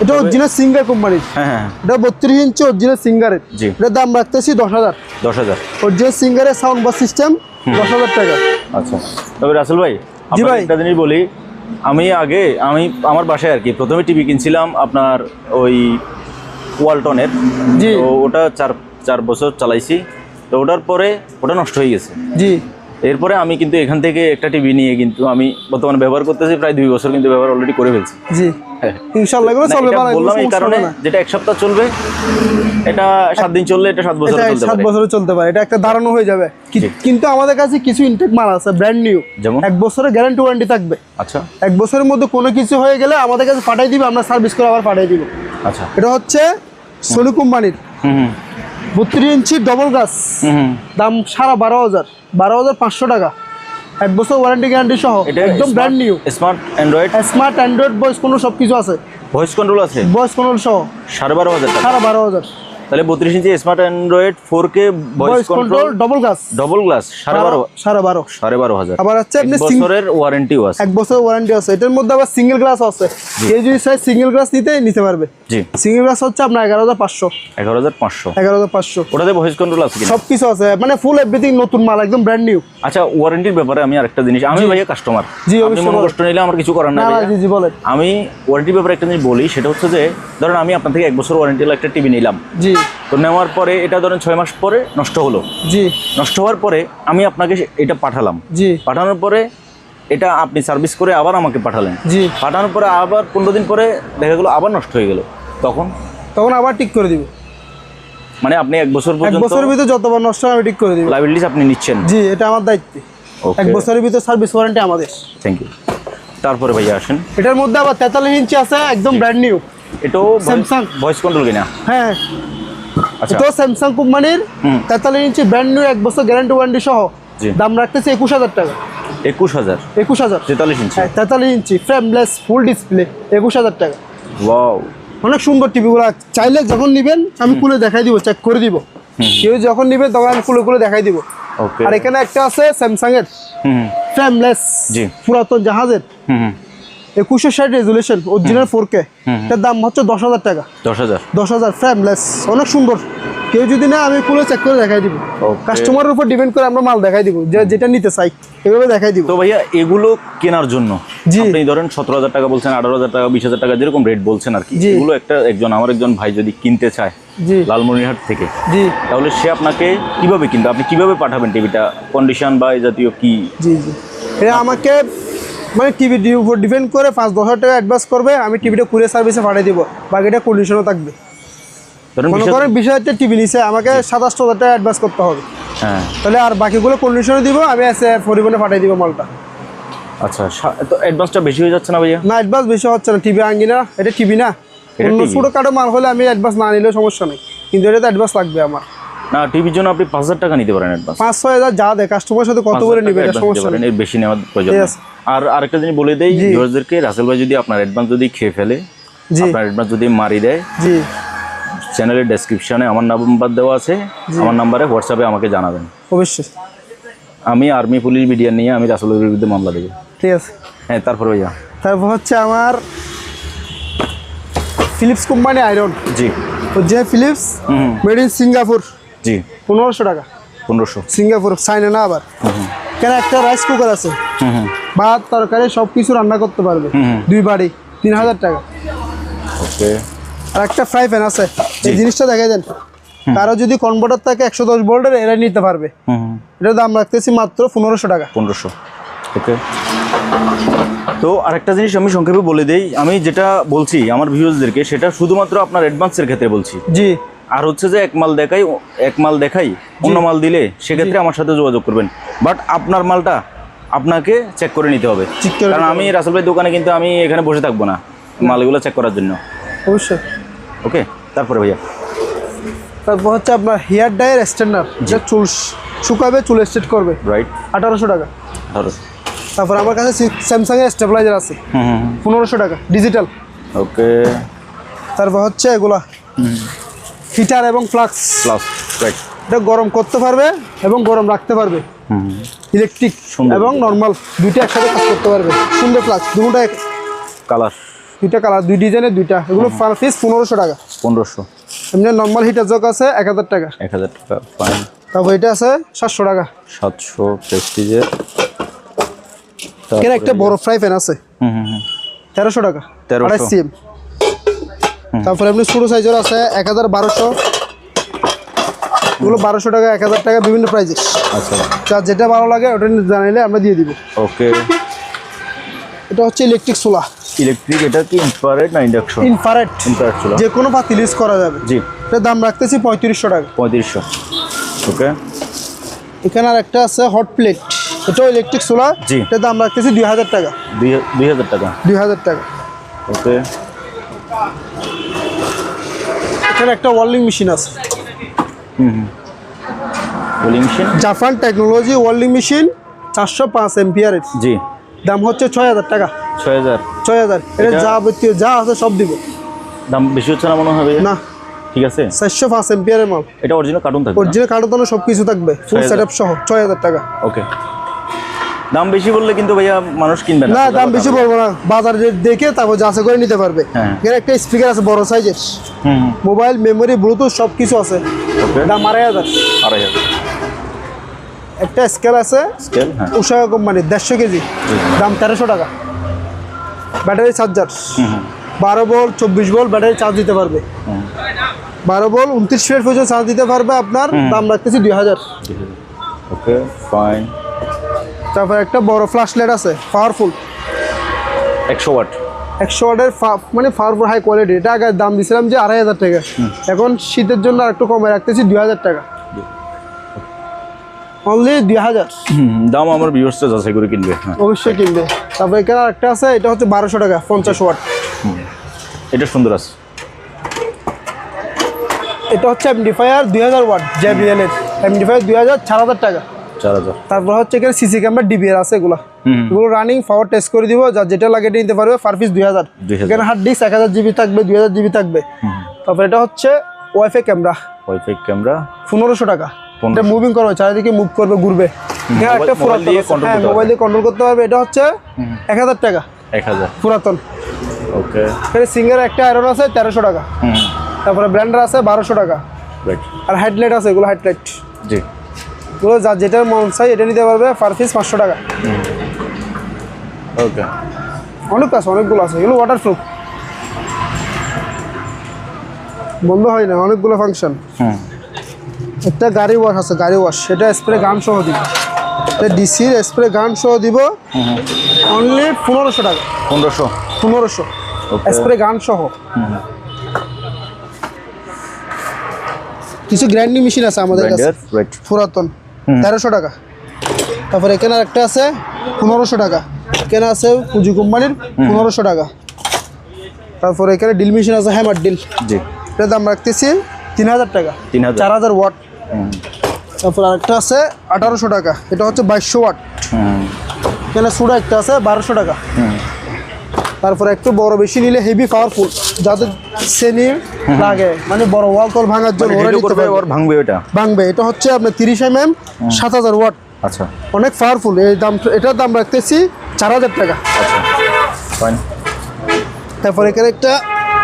[SPEAKER 1] এটা অরিজিনাল সিঙ্গার কোম্পানির
[SPEAKER 2] হ্যাঁ
[SPEAKER 1] এটা বত্রিশ ইঞ্চি অরিজিনাল সিঙ্গারের
[SPEAKER 2] জি।
[SPEAKER 1] এটার দাম রাখতেছি দশ হাজার।
[SPEAKER 2] দশ হাজার।
[SPEAKER 1] অরিজিনাল সিঙ্গারের সাউন্ড বাস সিস্টেম দশ হাজার টাকা।
[SPEAKER 2] আচ্ছা। তবে রাসেল ভাই আপনাকে
[SPEAKER 1] ভাই।
[SPEAKER 2] একটা জিনিস বলি আমি আগে আমি আমার বাসায় আর কি প্রথমে টিভি কিনছিলাম আপনার ওই ওয়ালটনের
[SPEAKER 1] জি।
[SPEAKER 2] ওটা চার চার বছর চালাইছি। তো ওটার পরে ওটা নষ্ট হয়ে গেছে।
[SPEAKER 1] জি।
[SPEAKER 2] এরপরে আমি কিন্তু এখান থেকে একটা টিভি নিয়ে কিন্তু আমি বর্তমানে ব্যবহার করতেছি প্রায় দুই বছর কিন্তু ব্যবহার অলরেডি করে ফেলছি।
[SPEAKER 1] জি।
[SPEAKER 2] হ্যাঁ।
[SPEAKER 1] এগুলো চলবে
[SPEAKER 2] বললাম এই কারণে যেটা এক সপ্তাহ চলবে এটা সাত দিন চললে এটা সাত বছর চলতে
[SPEAKER 1] সাত বছরে চলতে পারে এটা একটা ধারণা হয়ে যাবে। কিন্তু আমাদের কাছে কিছু ইনটেক মাল আছে ব্র্যান্ড নিউ
[SPEAKER 2] যেমন?
[SPEAKER 1] এক বছরের গ্যারান্টি ওয়ারেন্টি থাকবে।
[SPEAKER 2] আচ্ছা।
[SPEAKER 1] এক বছরের মধ্যে কোনো কিছু হয়ে গেলে আমাদের কাছে পাঠাই দিবে আমরা সার্ভিস করে আবার পাঠাই দিব।
[SPEAKER 2] আচ্ছা।
[SPEAKER 1] এটা হচ্ছে সোনি কোম্পানির।
[SPEAKER 2] হুম।
[SPEAKER 1] বত্রিশ ইঞ্চি ডবল গাছ। দাম সারা বারো হাজার। বারো হাজার পাঁচশো টাকা। এক বছর ওয়ারেন্টি গ্যারান্টি সহ। একদম brand new
[SPEAKER 2] smart Android
[SPEAKER 1] smart Android বয়স কোনো সব কিছু আছে।
[SPEAKER 2] ভয়েস কন্ট্রোল আছে?
[SPEAKER 1] ভয়েস কন্ট্রোল সহ।
[SPEAKER 2] সাড়ে বারো হাজার
[SPEAKER 1] সাড়ে বারো হাজার।
[SPEAKER 2] তাহলে বত্রিশ ইঞ্চি smart Android four K voice
[SPEAKER 1] control double glass
[SPEAKER 2] double glass সাড়ে বারো
[SPEAKER 1] সাড়ে বারো।
[SPEAKER 2] সাড়ে বারো হাজার।
[SPEAKER 1] আবার হচ্ছে আপনি
[SPEAKER 2] বছরের ওয়ারেন্টিও আছে।
[SPEAKER 1] এক বছর ওয়ারেন্টি আছে। এটার মধ্যে আবার সিঙ্গেল গ্লাস আছে। কেউ যদি চাই সিঙ্গেল গ্লাস নিতে নিতে পারবে।
[SPEAKER 2] জি।
[SPEAKER 1] সিঙ্গেল গ্লাস হচ্ছে আপনার এগারো হাজার পাঁচশো।
[SPEAKER 2] এগারো হাজার পাঁচশো।
[SPEAKER 1] এগারো হাজার পাঁচশো।
[SPEAKER 2] ওটাতে ভয়েস কন্ট্রোল আছে
[SPEAKER 1] সব কিছু আছে। মানে ফুল এভরিথিং নতুন মাল একদম ব্র্যান্ড নিউ
[SPEAKER 2] আচ্ছা ওয়ারেন্টির ব্যাপারে আমি আরেকটা জিনিস আমি ভাইয়া কাস্টমার
[SPEAKER 1] জি, অবশ্যই
[SPEAKER 2] মনে কষ্ট নিলে আমার কিছু করার
[SPEAKER 1] না জি জি বলেন।
[SPEAKER 2] আমি ওয়ারেন্টির ব্যাপারে একটা জিনিস বলি সেটা হচ্ছে যে ধরেন আমি আপনার থেকে এক বছর ওয়ারেন্টি একটা টিভি নিলাম।
[SPEAKER 1] জি।
[SPEAKER 2] তো নেওয়ার পরে এটা ধরেন ছয় মাস পরে নষ্ট হলো।
[SPEAKER 1] জি।
[SPEAKER 2] নষ্ট হওয়ার পরে আমি আপনাকে এটা পাঠালাম।
[SPEAKER 1] জি।
[SPEAKER 2] পাঠানোর পরে এটা আপনি সার্ভিস করে আবার আমাকে পাঠালেন।
[SPEAKER 1] জি।
[SPEAKER 2] পাঠানোর পরে আবার পনেরো দিন পরে দেখা গেলো আবার নষ্ট হয়ে গেল। তখন?
[SPEAKER 1] তখন আবার ঠিক করে দিব।
[SPEAKER 2] মানে আপনি এক বছর পর্যন্ত এক
[SPEAKER 1] বছরের ভিতরে যতবার নষ্ট হয় আমি ঠিক করে দিব।
[SPEAKER 2] লাইবিলিটিস আপনি নিচ্ছেন।
[SPEAKER 1] জি এটা আমার দায়িত্ব। এক বছরের ভিতরে সার্ভিস ওয়ারেন্টি আমাদের।
[SPEAKER 2] থ্যাংক ইউ তারপরে ভাইয়া আসেন।
[SPEAKER 1] এটার মধ্যে আবার তেতাল্লিশ ইঞ্চি আছে একদম ব্র্যান্ড নিউ
[SPEAKER 2] এটাও
[SPEAKER 1] স্যামসাং
[SPEAKER 2] ভয়েস কন্ট্রোল কিনা?
[SPEAKER 1] হ্যাঁ। তো স্যামসাং কোম্পানির তেতাল্লিশ ইঞ্চি ব্র্যান্ড নিউ এক বছর গ্যারান্টি ওয়ারেন্টি সহ। দাম রাখতেছে একুশ হাজার টাকা।
[SPEAKER 2] একুশ হাজার?
[SPEAKER 1] একুশ হাজার।
[SPEAKER 2] তেতাল্লিশ ইঞ্চি।
[SPEAKER 1] হ্যাঁ তেতাল্লিশ ইঞ্চি ফ্রেমলেস ফুল ডিসপ্লে একুশ হাজার টাকা।
[SPEAKER 2] ওয়াও
[SPEAKER 1] অনেক সুন্দর টিভি টিভিগুলো চাইলে যখন নিবেন আমি খুলে দেখাই দিব চেক করে দিব। কেউ যখন নিবেন তখন আমি খুলে খুলে দেখাই দিব। আর এখানে একটা আছে স্যামসাং এর।
[SPEAKER 2] হুম
[SPEAKER 1] ফ্রেমলেস
[SPEAKER 2] জি।
[SPEAKER 1] পুরাতন জাহাজের। একুশশো ষাট রেজুলেশন অরিজিনাল ফোর কে এটার দাম হচ্ছে দশ হাজার টাকা।
[SPEAKER 2] দশ হাজার।
[SPEAKER 1] দশ হাজার ফ্রেমলেস অনেক সুন্দর। কেউ যদি না আমি খুলে চেক করে দেখাই দিব। কাস্টমারের উপর ডিপেন্ড করে আমরা মাল দেখাই দিব। যেটা নিতে চাই এভাবে দেখাই দিব।
[SPEAKER 2] তো ভাইয়া এগুলো কেনার জন্য?
[SPEAKER 1] জি।
[SPEAKER 2] আপনি ধরেন সতেরো হাজার টাকা বলছেন আঠারো হাজার টাকা বিশ হাজার টাকা যেরকম রেট বলছেন আর কি। এগুলো একটা একজন আমার একজন ভাই যদি কিনতে চায় লালমনিরহাট থেকে
[SPEAKER 1] জি।
[SPEAKER 2] তাহলে সে আপনাকে কীভাবে কিনবে? আপনি কীভাবে পাঠাবেন টিভিটা? কন্ডিশন বা জাতীয় কি?
[SPEAKER 1] জি জি। আমাকে মানে টিভি উপর ডিপেন্ড করে পাঁচ দশ হাজার টাকা অ্যাডভান্স করবে আমি টিভিটা কুরিয়ার সার্ভিসে পাঠিয়ে দিব। বাকিটা কন্ডিশনও থাকবে। মনে করেন বিশ হাজার টিভি নিছে আমাকে হাজার টাকা অ্যাডভান্স করতে হবে।
[SPEAKER 2] হ্যাঁ।
[SPEAKER 1] তাহলে আর বাকিগুলো কন্ডিশনে দিব আমি এসে পরিবহনে পাঠিয়ে দিব মালটা।
[SPEAKER 2] আচ্ছা তো অ্যাডভান্সটা বেশি হয়ে যাচ্ছে না ভাইয়া?
[SPEAKER 1] না অ্যাডভান্স বেশি হচ্ছে না টিভি আঙ্গি না এটা টিভি না। অন্য
[SPEAKER 2] TV?
[SPEAKER 1] ছোটো কাটো মাল হলে আমি অ্যাডভান্স না নিলেও সমস্যা নেই কিন্তু এটা তো অ্যাডভান্স লাগবে আমার।
[SPEAKER 2] না টিভির জন্য আপনি পাঁচ হাজার টাকা নিতে পারেন অ্যাডভান্স
[SPEAKER 1] পাঁচ ছয় হাজার যা দেয় কাস্টমারের সাথে কত করে নিবে সমস্যা
[SPEAKER 2] এর বেশি নেওয়ার প্রয়োজন। আর আরেকটা জিনিস বলে দেই। ভিউয়ারদেরকে রাসেল ভাই যদি আপনার অ্যাডভান্স যদি খেয়ে ফেলে আপনার অ্যাডভান্স যদি মারি দেয়
[SPEAKER 1] জি।
[SPEAKER 2] চ্যানেলের ডেসক্রিপশনে আমার নাম্বার দেওয়া আছে আমার নাম্বারে হোয়াটসঅ্যাপে আমাকে জানাবেন।
[SPEAKER 1] অবশ্যই।
[SPEAKER 2] আমি আর্মি পুলিশ বিডিআর নিয়ে আমি রাসেল ভাইয়ের বিরুদ্ধে মামলা দেবো।
[SPEAKER 1] ঠিক আছে।
[SPEAKER 2] হ্যাঁ তারপর ভাইয়া।
[SPEAKER 1] তারপর হচ্ছে আমার ফিলিপস কোম্পানি আয়রন
[SPEAKER 2] জি।
[SPEAKER 1] যে ফিলিপস মেড ইন সিঙ্গাপুর
[SPEAKER 2] জি।
[SPEAKER 1] পনেরোশো টাকা।
[SPEAKER 2] পনেরোশো।
[SPEAKER 1] সিঙ্গাপুর চাইনা না আবার। কেন একটা রাইস কুকার আছে?
[SPEAKER 2] হুম হুম।
[SPEAKER 1] ভাত তরকারি সব কিছু রান্না করতে পারবে। দুই বাড়ি তিন হাজার টাকা।
[SPEAKER 2] ওকে।
[SPEAKER 1] আর একটা ফ্রাই প্যান আছে। এই জিনিসটা দেখাই দেন। কারও যদি কনভার্টার থাকে একশো দশ ভোল্টের এরা নিতে পারবে। এটার দাম রাখতেছি মাত্র পনেরোশো টাকা।
[SPEAKER 2] পনেরোশো। ওকে। তো আরেকটা জিনিস আমি সংক্ষেপে বলে দেই। আমি যেটা বলছি আমার ভিউজদেরকে সেটা শুধুমাত্র আপনার অ্যাডভান্সের ক্ষেত্রে বলছি।
[SPEAKER 1] জি।
[SPEAKER 2] আর হচ্ছে যে এক মাল দেখাই এক মাল দেখাই অন্য মাল দিলে সেক্ষেত্রে আমার সাথে যোগাযোগ করবেন। বাট আপনার মালটা আপনাকে চেক করে নিতে হবে। কারণ আমি রাসেল ভাই দোকানে কিন্তু আমি এখানে বসে থাকব না মালগুলো চেক করার জন্য।
[SPEAKER 1] অবশ্যই।
[SPEAKER 2] ওকে তারপরে ভাইয়া।
[SPEAKER 1] তারপর হচ্ছে আপনার হেয়ার ডায়ার স্ট্যান্ডার যা চুল শুকাবে চুল স্ট্রেট করবে।
[SPEAKER 2] রাইট
[SPEAKER 1] আঠারোশো টাকা।
[SPEAKER 2] আঠারোশো।
[SPEAKER 1] তারপর আমার কাছে স্যামসাংয়ের স্টেবিলাইজার আছে। পনেরোশো টাকা ডিজিটাল
[SPEAKER 2] ওকে
[SPEAKER 1] তারপর হচ্ছে এগুলা। হিটার এবং ফ্লাক্স।
[SPEAKER 2] প্লাস
[SPEAKER 1] এটা গরম করতে পারবে এবং গরম রাখতে পারবে। ইলেকট্রিক। এবং নর্মাল দুইটা একসাথে কাজ করতে পারবে। সুন্দর ফ্লাক্স দুটা এক-
[SPEAKER 2] কালার।
[SPEAKER 1] দুইটা কালার দুই ডিজাইনের দুইটা। এগুলো পার পিস পনেরোশো টাকা।
[SPEAKER 2] পনেরোশো।
[SPEAKER 1] এমনি নর্মাল হিটার জগ আছে এক হাজার টাকা।
[SPEAKER 2] এক হাজার টাকা ফাইন
[SPEAKER 1] তারপর এটা আছে সাতশো টাকা।
[SPEAKER 2] সাতশো প্রেস্টিজের
[SPEAKER 1] এখানে একটা বড় ফ্রাই প্যান আছে।
[SPEAKER 2] হুম হুম হুম।
[SPEAKER 1] তেরোশো টাকা।
[SPEAKER 2] 1300
[SPEAKER 1] আড়াই সিএম তারপরে এমনি ছোটো সাইজের আছে এক হাজার বারোশো। এগুলো বারোশো টাকা এক হাজার টাকা বিভিন্ন প্রাইজে
[SPEAKER 2] আচ্ছা।
[SPEAKER 1] যার যেটা ভালো লাগে ওটা জানাইলে আমরা দিয়ে দিব।
[SPEAKER 2] ওকে।
[SPEAKER 1] এটা হচ্ছে ইলেকট্রিক সোলা
[SPEAKER 2] ইলেকট্রিক এটা কি ইনফ্রারেড না ইন্ডাকশন
[SPEAKER 1] ইনফারেট
[SPEAKER 2] ইনফ্রারেড ছিল
[SPEAKER 1] যে কোনো পাতিল ইউজ করা যাবে।
[SPEAKER 2] জি।
[SPEAKER 1] এটার দাম রাখতেছি পঁয়ত্রিশশো টাকা।
[SPEAKER 2] পঁয়ত্রিশশো। ওকে।
[SPEAKER 1] এখানে আর একটা আছে হট প্লেট এটাও ইলেকট্রিক সোলা
[SPEAKER 2] জি।
[SPEAKER 1] এটার দাম রাখতেছি দুই হাজার টাকা।
[SPEAKER 2] দুই হাজার টাকা।
[SPEAKER 1] দুই হাজার টাকা।
[SPEAKER 2] ওকে।
[SPEAKER 1] এখানে একটা ওয়ার্লিং মেশিন আছে।
[SPEAKER 2] হুম হুম। Machine?
[SPEAKER 1] Japan technology welding machine চারশো পাঁচ এমপিয়ারের
[SPEAKER 2] জি।
[SPEAKER 1] দাম হচ্ছে ছয় হাজার টাকা।
[SPEAKER 2] ছয় হাজার?
[SPEAKER 1] ছয় হাজার। এটা যাবতীয় যা আছে সব দিব।
[SPEAKER 2] দাম বেশি হচ্ছে না মনে হবে
[SPEAKER 1] না।
[SPEAKER 2] ঠিক আছে।
[SPEAKER 1] চারশো পাঁচ এম্পিয়ারের মাল।
[SPEAKER 2] এটা অরিজিনাল কার্টুন থাকবে?
[SPEAKER 1] অরিজিনাল দামে সব কিছু থাকবে। ফুল সেট আপ সহ ছয় হাজার টাকা।
[SPEAKER 2] ওকে দাম বেশি বললে কিন্তু ভাইয়া মানুষ কিনবে না।
[SPEAKER 1] দাম বেশি বলব না। বাজার রেট দেখে তারপর যাচাই করে নিতে পারবে।
[SPEAKER 2] হ্যাঁ।
[SPEAKER 1] এখানে একটা স্পিকার আছে বড় সাইজের মোবাইল মেমোরি ব্লুটুথ সব কিছু আছে। দাম আড়াই হাজার।
[SPEAKER 2] আড়াই হাজার।
[SPEAKER 1] একটা স্কেল আছে
[SPEAKER 2] স্কেল হ্যাঁ।
[SPEAKER 1] উষা কোম্পানির দেড়শো কেজি। দাম তেরোশো টাকা। ব্যাটারি চার্জার বারো ভোল্ট চব্বিশ ভোল্ট ব্যাটারি চার্জ দিতে পারবে। বারো ভোল্ট উনত্রিশ মিনিট পর্যন্ত চার্জ দিতে পারবে আপনার। দাম রাখতেছি দুই হাজার।
[SPEAKER 2] ওকে ফাইন
[SPEAKER 1] তারপর একটা বড় ফ্ল্যাশ লাইট আছে পাওয়ারফুল
[SPEAKER 2] একশো ওয়াট
[SPEAKER 1] একশো ওয়াটের মানে পাওয়ারফুল হাই কোয়ালিটি এটা আগে দাম দিয়েছিলাম যে আড়াই হাজার টাকা। এখন শীতের জন্য আর একটু কমে রাখতেছি দুই হাজার টাকা। অনলি দুই হাজার।
[SPEAKER 2] দাম আমার ভিউয়ার্সটা যাচাই করে কিনবে হ্যাঁ।
[SPEAKER 1] অবশ্যই কিনবে। তারপর এখানে একটা আছে এটা হচ্ছে বারোশো টাকা পঞ্চাশ ওয়াট
[SPEAKER 2] এটা সুন্দর আছে।
[SPEAKER 1] এটা হচ্ছে এমডিফায়ার দুই হাজার ওয়াট জেবিএল এর। এমডিফায়ার দুই হাজার চার হাজার টাকা।
[SPEAKER 2] চার হাজার।
[SPEAKER 1] তারপর হচ্ছে এখানে সিসি ক্যামেরা ডিবিআর আছে এগুলো। এগুলো রানিং পাওয়ার টেস্ট করে দিব যা যেটা লাগে নিতে পারবে পার পিস দুই হাজার। এখানে হার্ড ডিস্ক এক হাজার জিবি থাকবে দুই হাজার জিবি থাকবে। তারপর এটা হচ্ছে ওয়াইফাই ক্যামেরা।
[SPEAKER 2] ওয়াইফাই ক্যামেরা
[SPEAKER 1] পনেরোশো টাকা।
[SPEAKER 2] 1500
[SPEAKER 1] এটা মুভিং করবে চারিদিকে মুভ করবে ঘুরবে। এখানে একটা পুরাতন হ্যাঁ মোবাইল দিয়ে কন্ট্রোল করতে পারবে এটা হচ্ছে এক হাজার টাকা।
[SPEAKER 2] এক হাজার।
[SPEAKER 1] পুরাতন।
[SPEAKER 2] ওকে।
[SPEAKER 1] এখানে সিঙ্গের একটা আয়রন আছে তেরোশো টাকা। তারপরে ব্র্যান্ডার আছে বারোশো টাকা।
[SPEAKER 2] রাইট
[SPEAKER 1] আর হেডলাইট আছে এগুলো হেডলাইট
[SPEAKER 2] জি।
[SPEAKER 1] এগুলো যা যেটার মন চাই এটা নিতে পারবে পার পিস পাঁচশো টাকা।
[SPEAKER 2] ওকে
[SPEAKER 1] অনেক আছে অনেকগুলো আছে এগুলো ওয়াটার প্রুফ বন্ধ হয় না অনেকগুলো ফাংশন একটা গাড়ি ওয়াশ আছে গাড়ি ওয়াশ সেটা স্প্রে গান সহ দিব। এটা ডিসির স্প্রে গান সহ দিব অনলি পনেরোশো টাকা।
[SPEAKER 2] পনেরোশো?
[SPEAKER 1] পনেরোশো। স্প্রে গান সহ। কিছু গ্রাইন্ডিং মেশিন আছে আমাদের কাছে। পুরাতন। তেরোশো টাকা। তারপরে এখানে একটা আছে পনেরোশো টাকা। এখানে আছে পুঁজি কোম্পানির পনেরোশো টাকা। তারপরে এখানে ডিল মেশিন আছে হ্যামার ডিল
[SPEAKER 2] জি।
[SPEAKER 1] এটার দাম রাখতেছি তিন হাজার টাকা
[SPEAKER 2] 3000
[SPEAKER 1] চার হাজার ওয়াট তারপর আরেকটা আছে আঠারোশো টাকা এটা হচ্ছে বাইশশো ওয়াট এখানে সুডা একটা আছে বারোশো টাকা। তারপর একটু বড় বেশি নিলে হেভি পাওয়ারফুল যাদের শ্রেণি লাগে মানে বড় ওয়াল কল ভাঙার জন্য ওরা নিতে পারবে।
[SPEAKER 2] ওর ভাঙবে ওটা
[SPEAKER 1] ভাঙবে এটা হচ্ছে আপনার তিরিশ এম এম সাত হাজার ওয়াট
[SPEAKER 2] আচ্ছা।
[SPEAKER 1] অনেক পাওয়ারফুল এই দাম এটার দাম রাখতেছি চার হাজার টাকা।
[SPEAKER 2] আচ্ছা ফাইন
[SPEAKER 1] তারপর এখানে একটা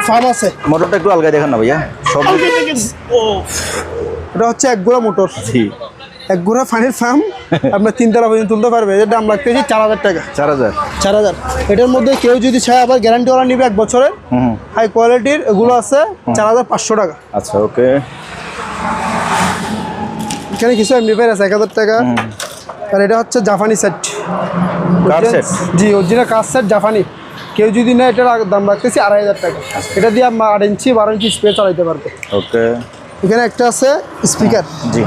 [SPEAKER 1] ফার্ম আছে।
[SPEAKER 2] মোটরটা একটু আলগায় দেখান না ভাইয়া। সব
[SPEAKER 1] এটা হচ্ছে এক গোড়া মোটর।
[SPEAKER 2] জি।
[SPEAKER 1] এক গোড়া ফানির ফার্ম আপনার তিনতলা পর্যন্ত তুলতে পারবে। এটার দাম রাখতেছি চার হাজার টাকা।
[SPEAKER 2] চার হাজার।
[SPEAKER 1] চার হাজার। এটার মধ্যে কেউ যদি চায় আবার গ্যারান্টি ওরা নিবে এক বছরের। হাই কোয়ালিটির এগুলো আছে চার হাজার পাঁচশো টাকা।
[SPEAKER 2] আচ্ছা ওকে।
[SPEAKER 1] এখানে কিছু এমডিফায়ার আছে এক হাজার টাকা। আর এটা হচ্ছে জাপানি সেট জি অরিজিনাল কার সেট জাপানি। কেউ যদি না এটার দাম রাখতেছি আড়াই হাজার টাকা। এটা দিয়ে আট ইঞ্চি বারো ইঞ্চি স্প্রে চালাইতে পারবে।
[SPEAKER 2] ওকে।
[SPEAKER 1] এখানে একটা আছে স্পিকার
[SPEAKER 2] জি।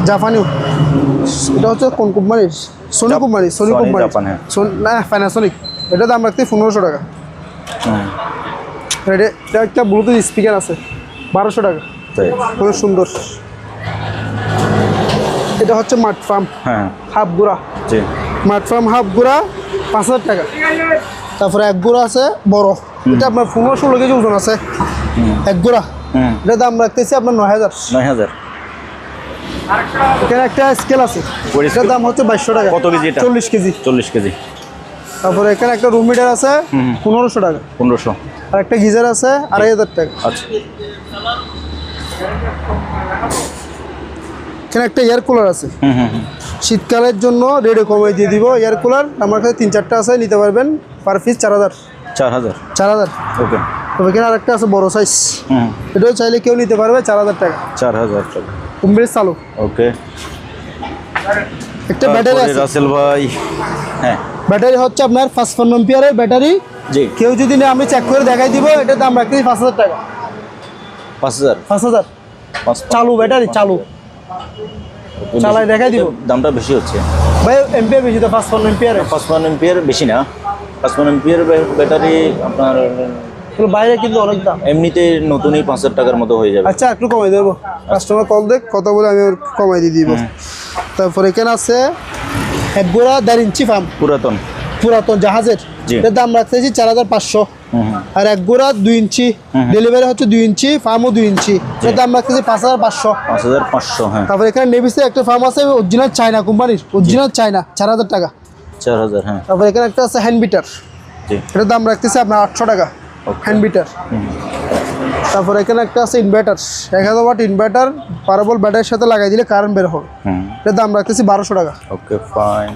[SPEAKER 1] এটা হচ্ছে কোন কোম্পানির সোনি কোম্পানি সোনি কোম্পানি।
[SPEAKER 2] হ্যাঁ।
[SPEAKER 1] না প্যানাসোনিক এটা দাম রাখতে পনেরোশো টাকা। এটা এটা একটা ব্লুটুথ স্পিকার আছে বারোশো টাকা। খুব সুন্দর। এটা হচ্ছে মাঠ ফার্ম
[SPEAKER 2] হ্যাঁ।
[SPEAKER 1] হাফ গুড়া। মাঠ ফার্ম হাফ গুড়া পাঁচ হাজার টাকা। তারপরে এক গুঁড়া আছে বড়। এটা আপনার পনেরো ষোলো কেজি ওজন আছে এক গুঁড়া।
[SPEAKER 2] হুম
[SPEAKER 1] এটা দাম রাখতেছি আপনার নয় হাজার।
[SPEAKER 2] নয় হাজার।
[SPEAKER 1] এখানে একটা স্কেল আছে। এটার দাম হচ্ছে বাইশশো টাকা।
[SPEAKER 2] কত কেজি এটা?
[SPEAKER 1] চল্লিশ কেজি।
[SPEAKER 2] চল্লিশ কেজি।
[SPEAKER 1] তারপরে এখানে একটা রুম মিটার আছে পনেরোশো টাকা।
[SPEAKER 2] পনেরোশো।
[SPEAKER 1] আর একটা গিজার আছে আড়াই হাজার টাকা।
[SPEAKER 2] আচ্ছা।
[SPEAKER 1] এখানে একটা এয়ার কুলার আছে।
[SPEAKER 2] হুম হুম হুম।
[SPEAKER 1] শীতকালের জন্য রেডি কমে দিয়ে দিব এয়ার কুলার আমার কাছে তিন চারটা আছে নিতে পারবেন। পার পিস চার হাজার।
[SPEAKER 2] চার হাজার।
[SPEAKER 1] চার হাজার।
[SPEAKER 2] ওকে।
[SPEAKER 1] তবে এখানে আরেকটা আছে বড় সাইজ
[SPEAKER 2] হুম।
[SPEAKER 1] এটাও চাইলে কেউ নিতে পারবে চার হাজার টাকা।
[SPEAKER 2] চার হাজার টাকা।
[SPEAKER 1] কুম্ভের চালু।
[SPEAKER 2] ওকে।
[SPEAKER 1] একটা ব্যাটারি আছে।
[SPEAKER 2] রাসেল ভাই। হ্যাঁ।
[SPEAKER 1] ব্যাটারি হচ্ছে আপনার পাঁচ পন্ন এম্পিয়ারের ব্যাটারি।
[SPEAKER 2] জি।
[SPEAKER 1] কেউ যদি না আমি চেক করে দেখাই দিব এটার দাম রাখতেছি পাঁচ হাজার টাকা।
[SPEAKER 2] পাঁচ হাজার?
[SPEAKER 1] পাঁচ হাজার।
[SPEAKER 2] পাঁচ
[SPEAKER 1] চালু ব্যাটারি চালু। চালাই দেখাই দিব।
[SPEAKER 2] দামটা বেশি হচ্ছে।
[SPEAKER 1] ভাই এম্পিয়ার বেশি তো পাঁচ পন্ন এম্পিয়ারে
[SPEAKER 2] পাঁচ পান এম্পিয়ার বেশি না। পাঁচ পান এম্পিয়ার ব্যাটারি আপনার
[SPEAKER 1] বাইরে কিন্তু অনেক দাম।
[SPEAKER 2] এমনিতে নতুনই পাঁচ হাজার টাকার মতো হয়ে যাবে।
[SPEAKER 1] আচ্ছা একটু কমাই দেবো। কাস্টমার কল দেখ কথা বলে আমি কমাই দিয়ে দিব। তারপর এখানে আছে এক গোড়া দেড় ইঞ্চি ফার্ম
[SPEAKER 2] পুরাতন।
[SPEAKER 1] পুরাতন জাহাজের।
[SPEAKER 2] জি।
[SPEAKER 1] এটার দাম রাখতেছি চার হাজার পাঁচশো। আর এক গোড়া দুই ইঞ্চি। ডেলিভারি হচ্ছে দুই ইঞ্চি ফার্মও দুই ইঞ্চি। এটার দাম রাখতেছি পাঁচ হাজার পাঁচশো।
[SPEAKER 2] পাঁচ হাজার পাঁচশো হ্যাঁ।
[SPEAKER 1] তারপর এখানে নেভিসের একটা ফার্ম আছে অরিজিনাল চায়না কোম্পানির অরিজিনাল চায়না চার হাজার টাকা।
[SPEAKER 2] চার হাজার হ্যাঁ।
[SPEAKER 1] তারপর এখানে একটা আছে হ্যান্ড বিটার এটার দাম রাখতেছি আপনার আটশো টাকা। হ্যান্ড বিটার তারপর এখানে একটা আছে ইনভার্টার এক হাজার ওয়াট ইনভার্টার পারাবল ব্যাটারির সাথে লাগাই দিলে কারেন্ট বের হবে। এটার দাম রাখতেছি বারোশো টাকা।
[SPEAKER 2] ওকে ফাইন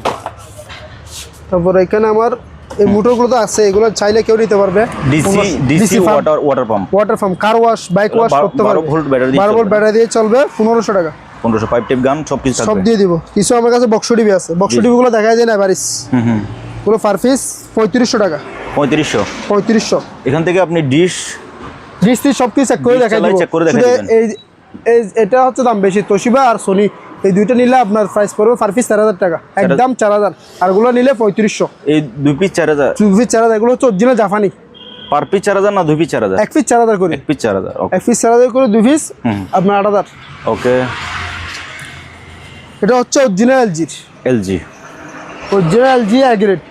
[SPEAKER 1] তারপর এখানে আমার এই মোটরগুলো তো আছে এগুলো চাইলে কেউ নিতে পারবে।
[SPEAKER 2] DC DC water water pump
[SPEAKER 1] water pump car wash bike wash করতে পারবে।
[SPEAKER 2] ভোল্ট ব্যাটারি দিয়ে
[SPEAKER 1] বারো ভোল্ট
[SPEAKER 2] চলবে।
[SPEAKER 1] ব্যাটারি দিয়ে চলবে পনেরোশো টাকা।
[SPEAKER 2] পনেরোশো পাইপ টেপ গান সব কিছু
[SPEAKER 1] সব দিয়ে দিব। কিছু আমার কাছে বক্স টিভি আছে। বক্স টিভি গুলো দেখা যায় না এভারিস
[SPEAKER 2] হুম হুম।
[SPEAKER 1] গুলো পার পিস পঁয়ত্রিশশো টাকা।
[SPEAKER 2] পঁয়ত্রিশশো।
[SPEAKER 1] পঁয়ত্রিশশো।
[SPEAKER 2] এখান থেকে আপনি ডিশ
[SPEAKER 1] ডিসটি সব কিছু চেক করে
[SPEAKER 2] ডিশ
[SPEAKER 1] দেখাই
[SPEAKER 2] check করে দেখাই
[SPEAKER 1] এই এই- এটা হচ্ছে দাম বেশি। তোশিবা আর সোনি এই দুইটা নিলে আপনার প্রাইস পড়বে পার পিস চার হাজার টাকা। একদম চার হাজার। আরগুলো নিলে পঁয়ত্রিশশো।
[SPEAKER 2] এই দুই পিস চার হাজার।
[SPEAKER 1] দুই পিস চার হাজার এগুলো হচ্ছে অরিজিনাল জাপানি।
[SPEAKER 2] পার পিস চার হাজার না দুই পিস চার হাজার?
[SPEAKER 1] এক পিস চার হাজার করে।
[SPEAKER 2] এক পিস চার হাজার
[SPEAKER 1] এক পিস চার হাজার করে দুই পিস আপনার আট হাজার।
[SPEAKER 2] ওকে
[SPEAKER 1] এটা হচ্ছে অরিজিনাল এলজির
[SPEAKER 2] এলজি
[SPEAKER 1] অরিজিনাল এলজি অ্যাগ্রেট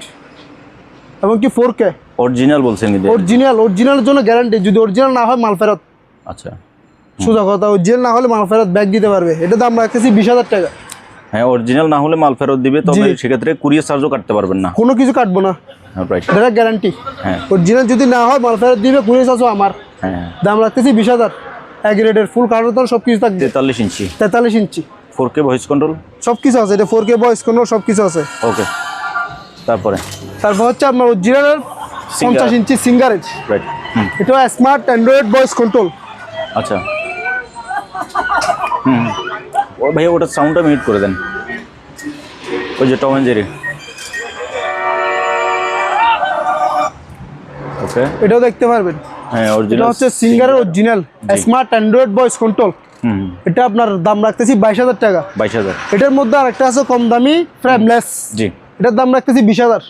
[SPEAKER 1] এবং কি ফোর কে
[SPEAKER 2] অরিজিনাল বলছেন
[SPEAKER 1] অরিজিনাল অরিজিনালের জন্য গ্যারান্টি যদি অরিজিনাল না হয় মাল ফেরত।
[SPEAKER 2] আচ্ছা।
[SPEAKER 1] সোজা কথা অরিজিনাল না হলে মাল ফেরত ব্যাগ দিতে পারবে। এটা দাম রাখতেছি বিশ হাজার টাকা।
[SPEAKER 2] হ্যাঁ অরিজিনাল না হলে মাল ফেরত দিবে তবে। সেক্ষেত্রে কুরিয়ার চার্জও কাটতে পারবেন না।
[SPEAKER 1] কোনো কিছু কাটবো না।
[SPEAKER 2] রাইট
[SPEAKER 1] এটা গ্যারান্টি
[SPEAKER 2] হ্যাঁ।
[SPEAKER 1] অরিজিনাল যদি না হয় মাল ফেরত দিবে কুড়ি চার্জও আমার।
[SPEAKER 2] হ্যাঁ
[SPEAKER 1] দাম রাখতেছি বিশ হাজার। এক রেটের ফুল কার্টন সব কিছু থাকবে।
[SPEAKER 2] তেতাল্লিশ ইঞ্চি।
[SPEAKER 1] তেতাল্লিশ ইঞ্চি।
[SPEAKER 2] ফোর কে ভয়েস কন্ট্রোল
[SPEAKER 1] সব কিছু আছে এটা ফোর কে বয়স কোনো সব কিছু আছে।
[SPEAKER 2] ওকে তারপরে?
[SPEAKER 1] তারপর হচ্ছে আপনার অরিজিনালের পঞ্চাশ ইঞ্চি সিঙ্গারেজ
[SPEAKER 2] রাইট
[SPEAKER 1] এটা স্মার্ট অ্যান্ড্রয়েড ভয়েস কন্ট্রোল
[SPEAKER 2] আচ্ছা। হুম ও ভাই ওটার সাউন্ডটা মিউট করে দেন। ওই যে টম জেরি ওকে
[SPEAKER 1] এটাও দেখতে পারবেন।
[SPEAKER 2] হ্যাঁ অরিজিনাল
[SPEAKER 1] হচ্ছে সিঙ্গারের original smart Android voice control
[SPEAKER 2] হুম
[SPEAKER 1] এটা আপনার দাম রাখতেছি বাইশ হাজার টাকা।
[SPEAKER 2] বাইশ হাজার।
[SPEAKER 1] এটার মধ্যে আরেকটা আছে কম দামি ফ্রেমলেস
[SPEAKER 2] জি।
[SPEAKER 1] এটার দাম রাখতেছি বিশ হাজার।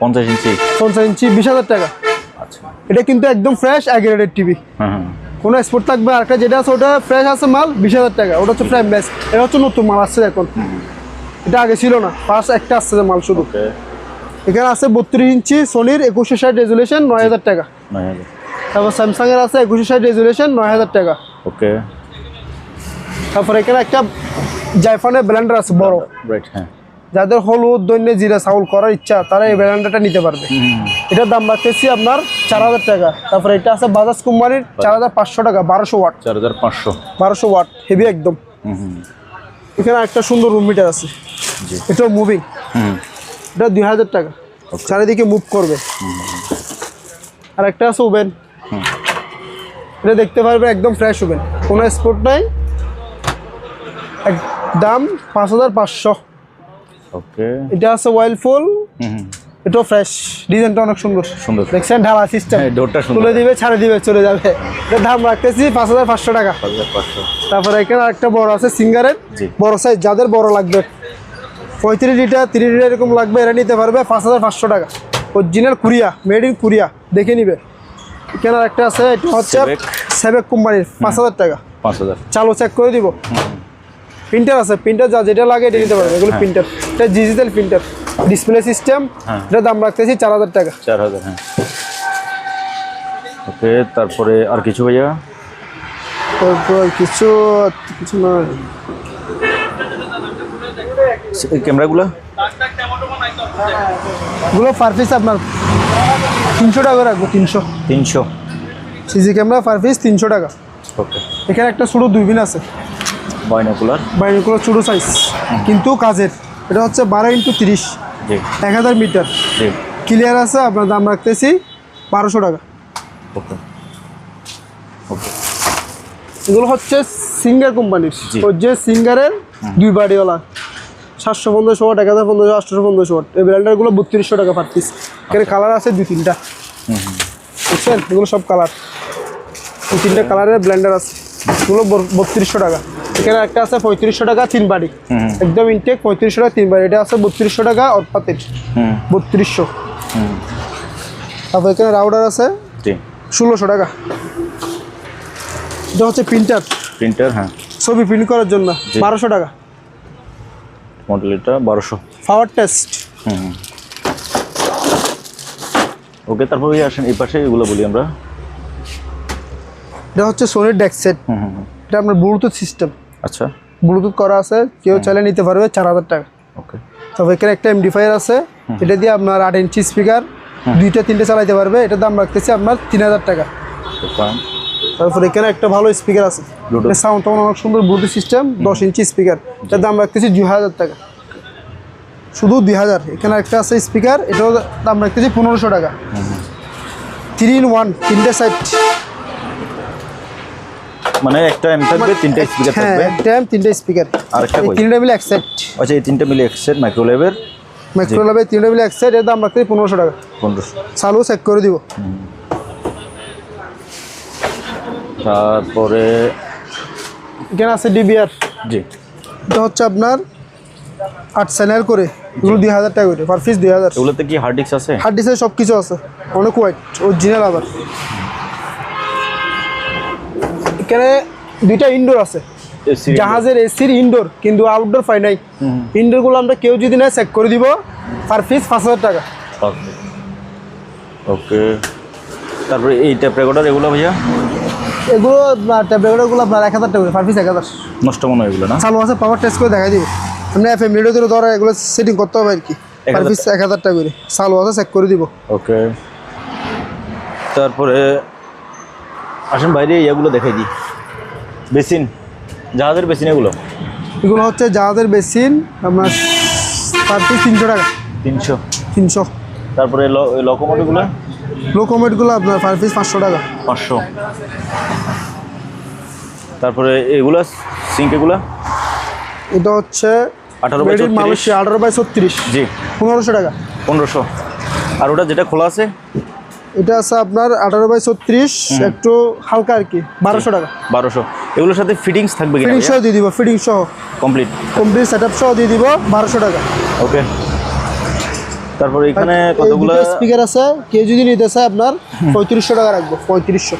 [SPEAKER 2] পঞ্চাশ ইঞ্চি।
[SPEAKER 1] পঞ্চাশ ইঞ্চি বিশ হাজার টাকা।
[SPEAKER 2] আচ্ছা।
[SPEAKER 1] এটা কিন্তু একদম ফ্রেশ অ্যাগ্রেডেড টিভি
[SPEAKER 2] হ্যাঁ
[SPEAKER 1] কোনো স্পোর্ট থাকবে আরেকটা যেটা আছে ওটা ফ্রেশ আছে মাল বিশ হাজার টাকা। ওটা হচ্ছে ফ্রেমলেস এটা হচ্ছে নতুন মাল আসছে এখন। এটা আগে ছিল না। ফার্স্ট একটা আসছে যে মাল শুধু। এখানে আছে বত্রিশ ইঞ্চি সোনির একুশে ষাট রেজুলেশন নয় হাজার টাকা। তারপর স্যামসাংয়ের আছে একুশে ষাট রেজুলেশন নয় হাজার টাকা।
[SPEAKER 2] ওকে
[SPEAKER 1] তারপর এখানে একটা জাইফানের ব্লেন্ডার আছে বড়।
[SPEAKER 2] রাইট হ্যাঁ।
[SPEAKER 1] যাদের হলুদ দৈন্য জিরা চাউল করার ইচ্ছা তারা এই ব্লেন্ডারটা নিতে পারবে। এটার দাম বাড়তেছি আপনার চার হাজার টাকা। তারপরে এটা আছে বাজাজ কোম্পানির চার হাজার পাঁচশো টাকা বারোশো ওয়াট।
[SPEAKER 2] চার হাজার পাঁচশো।
[SPEAKER 1] বারোশো ওয়াট হেভি একদম। এখানে একটা সুন্দর রুম মিটার আছে। এটাও মুভিং এটা দুই হাজার টাকা। চারিদিকে মুভ করবে। আর একটা আছে ওভেন এটা দেখতে পারবে একদম ফ্রেশ ওভেন কোনো স্পোর্ট নাই। দাম পাঁচ হাজার পাঁচশো।
[SPEAKER 2] ওকে।
[SPEAKER 1] এটা আছে ওয়াইল ফুল এটাও ফ্রেশ ডিজাইনটা অনেক সুন্দর।
[SPEAKER 2] সুন্দর।
[SPEAKER 1] দেখছেন ঢালা সিস্টেম
[SPEAKER 2] হ্যাঁ, ডোরটা সুন্দর।
[SPEAKER 1] তুলে দিবে ছাড়ে দিবে চলে যাবে। এটার দাম রাখতেছি পাঁচ হাজার পাঁচশো টাকা। তারপরে এখানে একটা বড় আছে সিঙ্গারের বড় সাইজ যাদের বড় লাগবে। পঁয়ত্রিশ লিটার তিরিশ লিটার এরকম লাগবে এরা নিতে পারবে পাঁচ হাজার পাঁচশো টাকা। Original Korea made in Korea. দেখে নিবে। এখানে একটা আছে এটা হচ্ছে
[SPEAKER 2] সেবেক।
[SPEAKER 1] সেবেক কোম্পানির পাঁচ হাজার টাকা।
[SPEAKER 2] পাঁচ হাজার।
[SPEAKER 1] চালু চেক করে দিব। প্রিন্টার আছে প্রিন্টার যা যেটা লাগে এটা নিতে পারবে এগুলো প্রিন্টার। এটা ডিজিটাল প্রিন্টার ডিসপ্লে সিস্টেম
[SPEAKER 2] হ্যাঁ।
[SPEAKER 1] এটা দাম রাখতেছি চার হাজার টাকা।
[SPEAKER 2] চার হাজার হ্যাঁ। ওকে তারপরে আর কিছু ভাইয়া?
[SPEAKER 1] তারপর কিছু কিছু
[SPEAKER 2] ক্যামেরাগুলো?
[SPEAKER 1] এগুলো পার পিস আপনার তিনশো টাকা রাখব তিনশো।
[SPEAKER 2] তিনশো।
[SPEAKER 1] সিসি ক্যামেরা পার পিস তিনশো টাকা।
[SPEAKER 2] ওকে।
[SPEAKER 1] এখানে একটা ছোটো দুইবিন আছে।
[SPEAKER 2] বাইনাকুলার?
[SPEAKER 1] বাইরেগুলো ছোটো সাইজ কিন্তু কাজের। এটা হচ্ছে বারো ইন্টু তিরিশ এক হাজার মিটার। ক্লিয়ার আছে আপনার দাম রাখতেছি বারোশো টাকা।
[SPEAKER 2] ওকে। ওকে।
[SPEAKER 1] এগুলো হচ্ছে সিঙ্গার কোম্পানির। যে সিঙ্গারের দুই বাড়িওয়ালা। সাতশো পঞ্চাশ ওয়াট এক হাজার পঞ্চাশ আটশোশো পঞ্চাশ ওয়াট এই ব্র্যান্ডারগুলো বত্রিশশো টাকা পার পিস এখানে কালার আছে দুই তিনটা। বুঝছেন? এগুলো সব কালার দুই তিনটা কালারের ব্লেন্ডার আছে। এগুলো বত্রিশশো টাকা। এখানে একটা আছে পঁয়ত্রিশশো টাকা তিন বাড়ি। একদম ইনটেক পঁয়ত্রিশশো টাকা তিন বাড়ি। এটা আছে বত্রিশশো টাকা অর্পাতের
[SPEAKER 2] হুম।
[SPEAKER 1] বত্রিশশো। তারপর এখানে রাউডার আছে ষোলোশো টাকা। এটা হচ্ছে প্রিন্টার
[SPEAKER 2] প্রিন্টার হ্যাঁ।
[SPEAKER 1] ছবি প্রিন্ট করার জন্য। বারোশো টাকা।
[SPEAKER 2] মডেল এটা বারোশো।
[SPEAKER 1] পাওয়ার টেস্ট
[SPEAKER 2] হুম ওকে তারপর আসেন এই পাশে এগুলো বলি আমরা।
[SPEAKER 1] এটা হচ্ছে সোনির ডেক সেট
[SPEAKER 2] হুম হুম হুম।
[SPEAKER 1] এটা আপনার ব্লুটুথ সিস্টেম
[SPEAKER 2] আচ্ছা।
[SPEAKER 1] ব্লুটুথ করা আছে কেউ চাইলে নিতে পারবে চার হাজার টাকা।
[SPEAKER 2] ওকে।
[SPEAKER 1] তবে এখানে একটা এমডিফায়ার আছে এটা দিয়ে আপনার আট ইঞ্চি স্পিকার দুইটা তিনটে চালাইতে পারবে এটার দাম রাখতেছি আপনার তিন হাজার টাকা। তারপর এখানে একটা ভালো স্পিকার আছে। সাউন্ড টাউন অনেক সুন্দর ব্লুটুথ সিস্টেম দশ ইঞ্চি স্পিকার এটার দাম রাখতেছি দুই হাজার টাকা। শুধু দুই হাজার। এখানে একটা আছে স্পিকার এটাও দাম রাখতেছি পনেরোশো টাকা। থ্রি ইন ওয়ান তিনটে সাইড
[SPEAKER 2] মানে একটা এম থাকবে তিনটা স্পিকার
[SPEAKER 1] হ্যাঁ
[SPEAKER 2] থাকবে।
[SPEAKER 1] একটা M, তিনটে স্পিকার
[SPEAKER 2] আরেকটা
[SPEAKER 1] এই
[SPEAKER 2] কই?
[SPEAKER 1] তিনটা মিলে এক সেট
[SPEAKER 2] আচ্ছা এই তিনটা মিলে এক্সেট মাইক্রোলেভের
[SPEAKER 1] মাইক্রোলাভে তিনটা মিলে এক সেট এর দাম রাখতেছি পনেরোশো টাকা।
[SPEAKER 2] পনেরোশো।
[SPEAKER 1] চালু চেক করে দিব।
[SPEAKER 2] তারপরে
[SPEAKER 1] এখানে আছে ডিবিআর
[SPEAKER 2] জি।
[SPEAKER 1] এটা হচ্ছে আপনার আট চ্যানেল করে। এগুলো দুই হাজার টাকা করে পার পিস দুই হাজার।
[SPEAKER 2] এগুলোতে কি হার্ড ডিস্ক আছে?
[SPEAKER 1] হার্ড ডিস্কে সব কিছু আছে অনেক হোয়াইট অরিজিনাল আবার। এখানে দুইটা ইনডোর আছে। জাহাজের এসির ইনডোর কিন্তু আউটডোর পাই নাই। ইনডোরগুলো আমরা কেউ যদি না চেক করে দিব পার পিস পাঁচ হাজার টাকা।
[SPEAKER 2] ওকে। তারপরে এই ট্যাপ রেকর্ডার এগুলো ভাইয়া?
[SPEAKER 1] এগুলো ট্যাবলেটগুলো আপনার এক হাজার টাকা পার পিস এক হাজার।
[SPEAKER 2] নষ্ট মনে হয় এগুলো না?
[SPEAKER 1] চালু আছে পাওয়ার টেস্ট করে দেখাই দিব। আপনি এফ এম রেডিও ধরে এগুলো সেটিং করতে হবে আর কি। পার পিস এক হাজার টাকা করে। চালু আছে চেক করে দিব।
[SPEAKER 2] ওকে। তারপরে আসেন বাইরে ইয়েগুলো দেখাই দিই। বেসিন জাহাজের বেসিন এগুলো?
[SPEAKER 1] এগুলো হচ্ছে জাহাজের বেসিন আপনার পার পিস তিনশো টাকা।
[SPEAKER 2] তিনশো।
[SPEAKER 1] তিনশো।
[SPEAKER 2] তারপরে লকোমোটিভগুলো
[SPEAKER 1] লো কমেটগুলো আপনার পার পিস পাঁচশো টাকা।
[SPEAKER 2] পাঁচশো। তারপরে এগুলা সিঙ্ক এগুলা?
[SPEAKER 1] এটা হচ্ছে
[SPEAKER 2] আঠারো বাই
[SPEAKER 1] মালয়েশিয়া আঠারো বাই ছত্রিশ।
[SPEAKER 2] জি।
[SPEAKER 1] পনেরোশো টাকা।
[SPEAKER 2] পনেরোশো। আর ওটা যেটা খোলা আছে?
[SPEAKER 1] এটা আছে আপনার আঠারো বাই ছত্রিশ একটু হালকা আর কি বারোশো টাকা।
[SPEAKER 2] বারোশো। এগুলোর সাথে ফিটিংস থাকবে কিনা
[SPEAKER 1] ফিটিং সহ দিয়ে দিব ফিটিং সহ।
[SPEAKER 2] কমপ্লিট
[SPEAKER 1] কমপ্লিট সেট আপ সহ দিয়ে দিব বারোশো টাকা।
[SPEAKER 2] ওকে তারপর এখানে কতগুলো
[SPEAKER 1] স্পিকার আছে কেউ যদি নিতে চায় আপনার পঁয়ত্রিশশো টাকা রাখব পঁয়ত্রিশশো।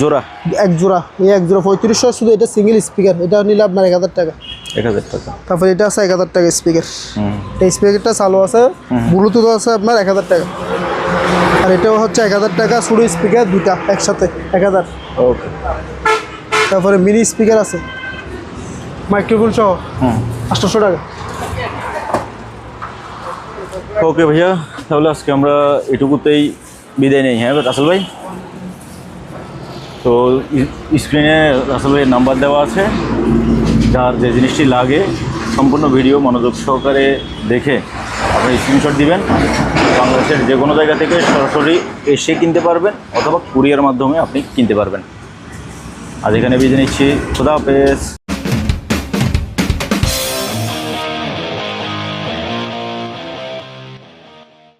[SPEAKER 2] জোড়া?
[SPEAKER 1] এক জোড়া এই এক জোড়া পঁয়ত্রিশশো শুধু এটা সিঙ্গেল স্পিকার এটা নিলে আপনার এক হাজার টাকা।
[SPEAKER 2] এক হাজার টাকা।
[SPEAKER 1] তারপরে এটা আছে এক হাজার টাকা স্পিকার
[SPEAKER 2] হুম।
[SPEAKER 1] এই স্পিকারটা চালু আছে ব্লুটুথ আছে আপনার এক হাজার টাকা। আর এটাও হচ্ছে এক হাজার টাকা শুধু স্পিকার দুটা একসাথে এক হাজার।
[SPEAKER 2] ওকে
[SPEAKER 1] তারপরে মিনি স্পিকার আছে। মাইক্রোফোন সহ। আটশোশো টাকা।
[SPEAKER 2] ওকে ভাইয়া তাহলে আজকে আমরা এটুকুতেই বিদায় নেই হ্যাঁ রাসেল ভাই? তো স্ক্রিনে রাসেল ভাইয়ের নাম্বার দেওয়া আছে যার যে জিনিসটি লাগে সম্পূর্ণ ভিডিও মনোযোগ সহকারে দেখে আপনি স্ক্রিনশট দিবেন। বাংলাদেশের যে কোনো জায়গা থেকে সরাসরি এসে কিনতে পারবেন অথবা কুরিয়ার মাধ্যমে আপনি কিনতে পারবেন। আজ এখানে বিদায় নিচ্ছি। খুদা হাফেজ।